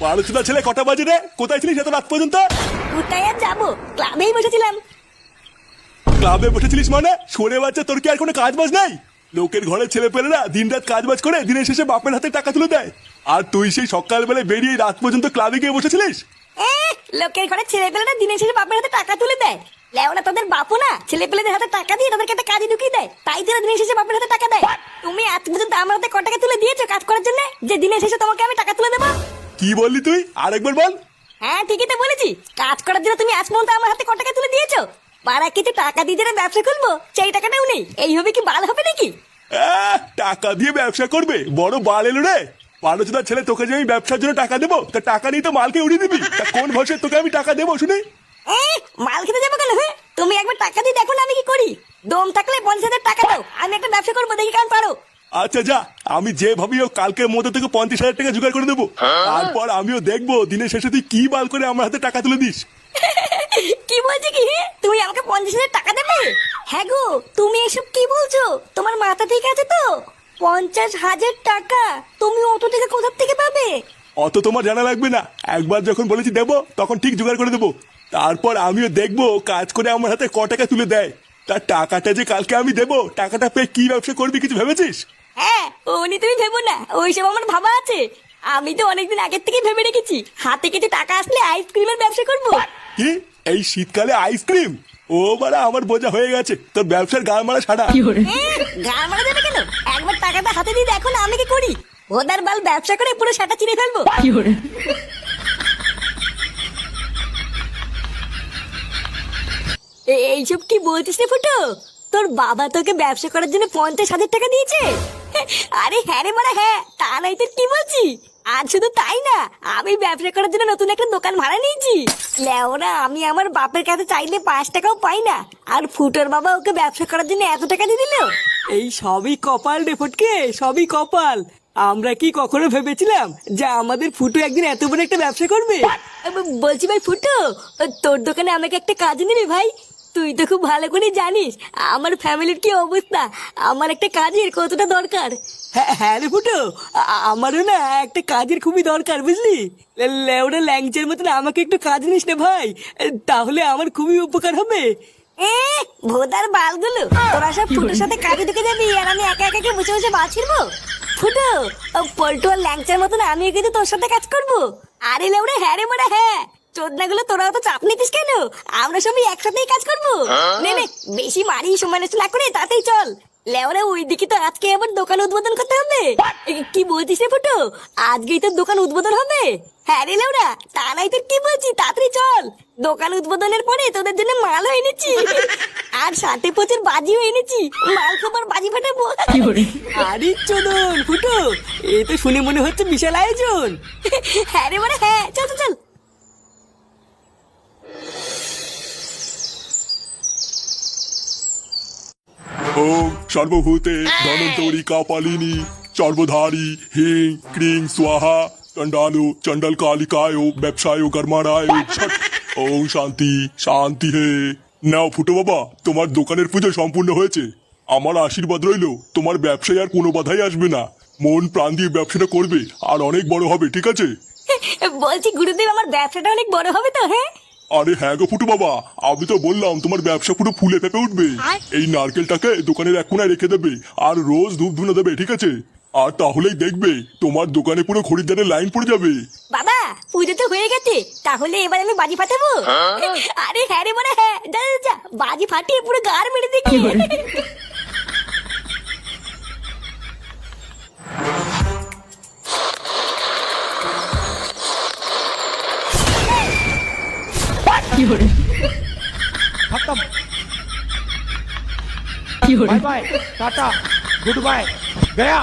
বারোচুদা ছেলে কটা বাজে রে? কোথায় ছিলিস এত রাত পর্যন্ত? কোথায় আর যাব? ক্লাবেই বসেছিলাম। ক্লাবে বসেছিলিস মানে? সরে বাচ্চা তোর কি আর কোনো কাজ বাজ নাই? লোকের ঘরে ছেলে পেলেরা দিন রাত কাজ বাজ করে দিনের শেষে বাপের হাতে টাকা তুলে দেয়। আর তুই সেই সকালবেলায় বেরিয়ে রাত পর্যন্ত ক্লাবে গিয়ে বসেছিলিস? এ, লোকের ঘরে ছেলে পেলেরা দিনের শেষে বাপের হাতে টাকা তুলে দেয়। লেওনা তোদের বাপু না ছেলে পেলেদের হাতে টাকা দিয়ে তাদেরকে একটা কাজে ঢুকিয়ে দেয়। তাই তারা দিনের শেষে বাপের হাতে টাকা দেয়। তুমি আজ পর্যন্ত আমার হাতে ক টাকা তুলে দিয়েছ কাজ করার জন্য? যে দিনের শেষে তোমাকে আমি টাকা তুলে দেবো? কি বললি তুই? আরেকবার বল। হ্যাঁ ঠিকই তো বলেছি। কাজ করার জন্য তুমি আজ পর্যন্ত আমার হাতে ক টাকা তুলে দিয়েছ। পাড়া কিছু টাকা দিয়ে যারা ব্যবসা খুলবো সেই টাকাটাও নেই। এইভাবে কি ভালো হবে নাকি? আহ, টাকা দিয়ে ব্যবসা করবে? বড় বাল এলো রে। বারোচুদার ছেলে তোকে যে আমি ব্যবসার জন্য টাকা দেবো তা টাকা নিয়ে তো মালকে উড়িয়ে দিবি। তা কোন ভাষায় তোকে আমি টাকা দেবো শুনে? এ, মাল খেতে যাব কেন হ্যাঁ? তুমি একবার টাকা দিয়ে দেখো না আমি কি করি। দম থাকলে পঞ্চাশ হাজার টাকা দাও। আমি একটা ব্যবসা করব দেখি কেমন আচ্ছা যা আমি যে ভাবি হোক কালকের মধ্যে থেকে পঞ্চাশ হাজার টাকা জোগাড় করে দেবো। তারপর আমিও দেখব দিনের শেষে তুই কি বাল করে আমার হাতে টাকা তুলে দিস। কি বলছে কি? তুমি আমাকে পঞ্চাশ হাজার টাকা দেবে? হ্যাঁ গো তুমি এসব কি বলছো? তোমার মাথা ঠিক আছে তো? পঞ্চাশ হাজার টাকা তুমি অত থেকে কোথা থেকে পাবে? অত তোমার জানা লাগবে না। একবার যখন বলেছি দেবো তখন ঠিক জোগাড় করে দেবো। তারপর আমিও দেখব কাজ করে আমার হাতে ক টাকা তুলে দেয়। তার টাকাটা যে কালকে আমি দেবো টাকাটা পেয়ে কি ব্যবসা করবি কিছু ভেবেছিস? হ্যাঁ উনি তুমি ভেবো না ওইসব আমার ভাবা আছে। আমি তো অনেকদিন আগের থেকে ভেবে রেখেছি হাতে কিছু টাকা আসলে আইসক্রিমের ব্যবসা করব। কি? এই শীতকালে আইসক্রিম? ও বারা আমার বোঝা হয়ে গেছে তোর ব্যবসার গান মারা ছাড়া। গান মারা যাবে কেন? একবার টাকাটা হাতে দিয়ে দেখো না আমি কি করি? ওদার বাল ব্যবসা করে পুরো সাটা চিনে ফেলব। এইসব কি বলছিস রে ফুটো? তোর বাবা তোকে ব্যবসা করার জন্য পঞ্চাশ হাজার টাকা দিয়েছে? আরে হ্যাঁ রে মারা হ্যাঁ তা নাই তোর কি বলছি? আর শুধু তাই না আমি ব্যবসা করার জন্য নতুন একটা দোকান ভাড়া নিয়েছি। লেওরা আমি আমার বাপের কাছে চাইলে পাঁচ টাকাও পাই না। আর ফুটোর বাবা ওকে ব্যবসা করার জন্য এত টাকা দিয়ে দিল? এই সবই কপাল রে ফটকে সবই কপাল। আমরা কি কখনো ভেবেছিলাম যে আমাদের ফুটো একদিন এত বড় একটা ব্যবসা করবে? বলছি ভাই ফুটো তোর দোকানে আমাকে একটা কাজ নিবি ভাই? তুই তো খুব ভালো করে জানিস আমার ফ্যামিলির কি অবস্থা? আমার একটা কাজের কতটা দরকার? হ্যাঁ হ্যাঁ রে ফুটো আ- আমারও না একটা কাজের খুবই দরকার বুঝলি? লে- লেওড়া ল্যাংচের মতন আমাকে একটু কাজ নিস না ভাই তাহলে আমার খুবই উপকার হবে। এ ভোদার বালগুলো তোরা সব ফুটোর সাথে কাজে ঢুকে যাবি আর আমি একা একা কে বসে বসে বাছিরবো ফুটো ও পল্টু আর ল্যাংচার মতন আমিও কিন্তু তোর সাথে কাজ করব। আরে লেউড়ে হ্যাঁ রে মোড়া হ্যাঁ। চোদনাগুলো তোরা তো চাপ নিতিস কেন? আমরা সবাই একসাথেই কাজ করব। নে নে বেশি মারি সময় নষ্ট না করে তাতেই চল। লেওরা ওই দিকে তো আজকে আবার দোকান উদ্বোধন করতে হবে। কি বলছিস রে ফুটো? আজকেই তোর দোকান উদ্বোধন হবে। হ্যাঁ রে লেওরা তা নাই তোর কি বলছি? তাড়াতাড়ি চল। দোকান উদ্বোধনের পরে তোদের জন্য মালও এনেছি। আর সাথে প্রচুর বাজিও এনেছি। মাল খাবার বাজি ফাটাবো। আরে চোদন ফুটো এ তো শুনে মনে হচ্ছে বিশাল আয়োজন। হ্যাঁ রে মানে হ্যাঁ চল চল। ওম সর্বভূতে ধনন্তরী কাপালিনী সর্বধারী হিং ক্রিং স্বাহা চণ্ডালু চণ্ডল কালিকায় ব্যবসায় গর্মারায় ছট ওম শান্তি শান্তি হে। নাও ফুটো বাবা তোমার দোকানের পুজো সম্পূর্ণ হয়েছে। আমার আশীর্বাদ রইল তোমার ব্যবসায় আর কোনো বাধাই আসবে না। মন প্রাণ দিয়ে ব্যবসাটা করবে আর অনেক বড় হবে ঠিক আছে? বলছি গুরুদেব আমার ব্যবসাটা অনেক বড় হবে তো হ্যাঁ? আরে হ্যাঁ গো ফুটু বাবা আমি তো বললাম তোমার ব্যবসা পুরো ফুলে ফেপে উঠবে। এই নারকেলটাকে দোকানের এক কোনায় রেখে দেবে আর রোজ ধূপ ধুনে দেবে ঠিক আছে? আর তাহলেই দেখবে তোমার দোকানে পুরো খরিদ্দারের লাইন পড়ে যাবে। বাবা পুজো তো হয়ে গেছে তাহলে এবার আমি বাজি ফাটাবো? আরে হ্যাঁ রে মানে হ্যাঁ যা যা, যা বাজি ফাটিয়ে পুরো গার মেরে দেখি কি করে কি করে bye bye tata good bye Gaya.